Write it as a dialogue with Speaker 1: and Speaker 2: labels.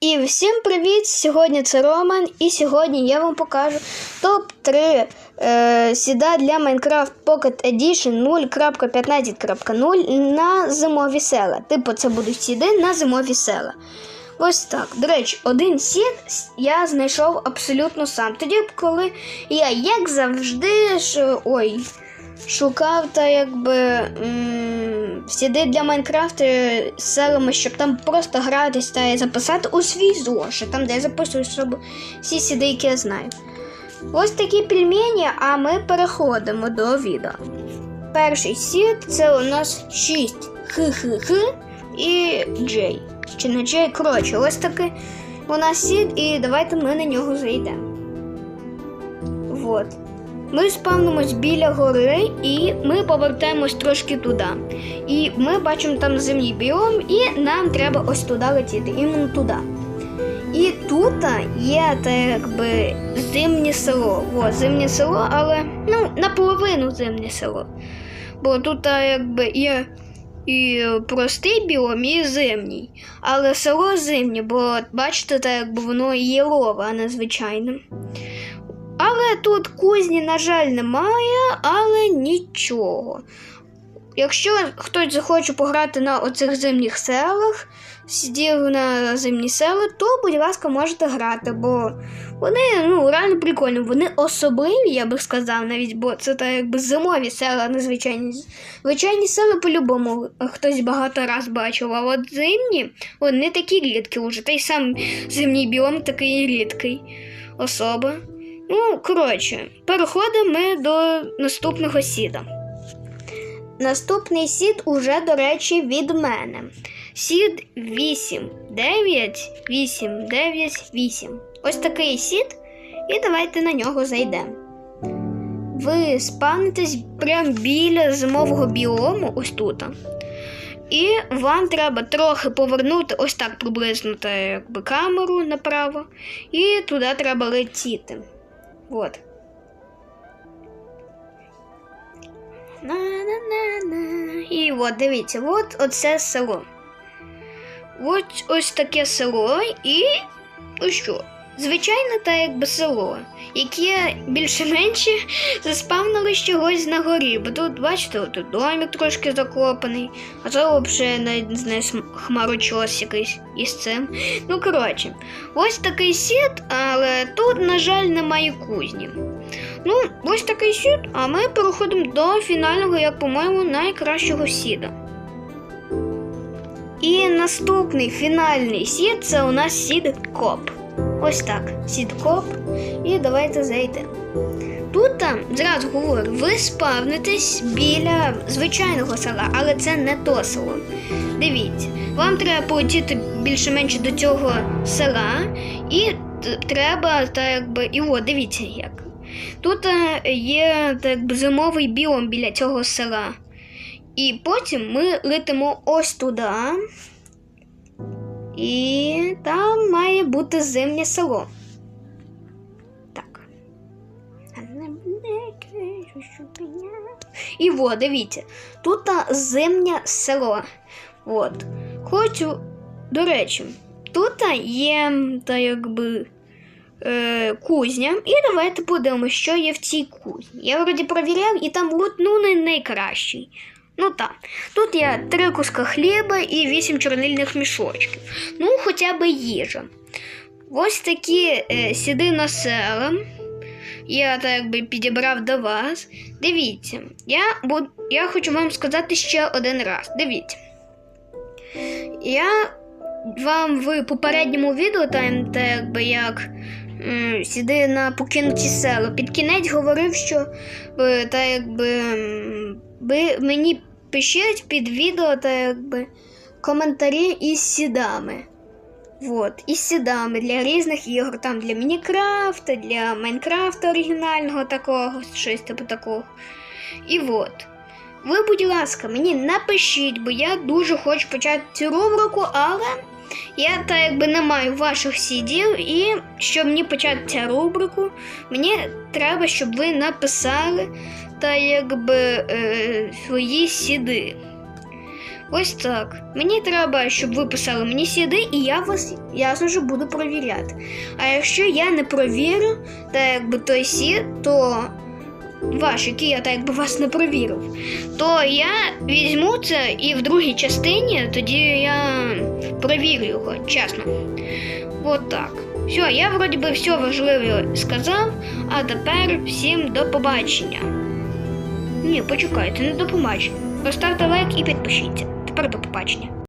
Speaker 1: І всім привіт! Сьогодні це Роман, і сьогодні я вам покажу топ-3 е, сіда для Minecraft Pocket Edition 0.15.0 на зимові села. Типу, це будуть сіди на зимові села. Ось так. До речі, один сід я знайшов абсолютно сам. Тоді, коли я, як завжди, ж, ой, шукав та якби м, сіди для Майнкрафту селами, щоб там просто гратись та записати у свій зошит, там де я записую щоб всі сіди, які я знаю. Ось такі пельмені, а ми переходимо до відео. Перший сід це у нас 6 х-х-х і Джей. Чи не Джей? Коротше, ось такий у нас сід, і давайте ми на нього зайдемо. Вот. Ми спавнимось біля гори, і ми повертаємось трошки туди. І ми бачимо там зимній біом, і нам треба ось туди летіти, іменно туди. І тут є так якби зимнє село. О, зимнє село, але ну, наполовину зимнє село. Бо тут якби є і простий біом, і зимній. Але село зимнє, бо бачите, так якби воно єлове, а не звичайне. Але тут кузні, на жаль, немає, але нічого. Якщо хтось захоче пограти на оцих зимніх селах, сидів на зимні села, то, будь ласка, можете грати, бо вони ну, реально прикольні. Вони особливі, я би сказав, навіть, бо це так якби зимові села, не звичайні. Села по-любому хтось багато раз бачив, а от зимні вони такі рідкі вже. Та й сам зимній біом такий рідкий особа. Ну, коротше, переходимо ми до наступного сіда. Наступний сід уже, до речі, від мене. Сід 8, 9, 8, 9, 8. Ось такий сід, і давайте на нього зайдемо. Ви спавнитесь прямо біля зимового біому, ось тут. І вам треба трохи повернути ось так приблизно та, якби, камеру направо, і туди треба летіти. Вот. На-на-на-на. І от, дивіться, от оце село. От ось таке село і ось що? Звичайне та якби село, яке більше-менше заспавнили чогось на горі. Бо тут, бачите, тут домик трошки закопаний, а це взагалі навіть не знаю, хмарочос якийсь із цим. Ну, коротше, ось такий сіт, але тут, на жаль, немає кузні. Ну, ось такий сід, а ми переходимо до фінального, як по-моєму, найкращого сіда. І наступний фінальний сід це у нас сід коп. Ось так, сід коп. І давайте зайдемо. Тут там, зразу говорю, ви спавнитесь біля звичайного села, але це не то село. Дивіться, вам треба полетіти більше-менше до цього села, і треба, так якби, і от, дивіться як. Тут е, є так якби зимовий біом біля цього села. І потім ми летимо ось туди. І там має бути зимнє село. Так. І от, дивіться, тут зимнє село. От. Хочу, до речі, тут є та якби е, кузня. І давайте подивимося, що є в цій кузні. Я вроді провіряв, і там лут ну не найкращий. Ну так, тут є три куска хліба і вісім чорнильних мішочків. Ну, хоча б їжа. Ось такі е, сіди на села. Я так якби підібрав до вас. Дивіться, я, буд... я хочу вам сказати ще один раз. Дивіться. Я вам в попередньому відео, там, та якби як м, сіди на покинуті села, під кінець говорив, що е, та якби м, мені пишіть під відео та якби коментарі із сідами. Вот, із сідами для різних ігор, там для Мінікрафта, для Майнкрафта оригінального такого, щось типу такого. І от. Ви, будь ласка, мені напишіть, бо я дуже хочу почати цю рубрику, але я так якби не маю ваших сідів, і щоб мені почати цю рубрику, мені треба, щоб ви написали та якби е, свої сіди. Ось так. Мені треба, щоб ви писали мені сіди, і я вас ясно ж буду провіряти. А якщо я не провірю, та якби той сід, то ваш, який я так якби вас не провірив, то я візьму це і в другій частині тоді я провірю його, чесно. От так. Все, я вроді би все важливе сказав, а тепер всім до побачення. Ні, почекайте, не до побачення. Поставте лайк і підпишіться. Тепер до побачення.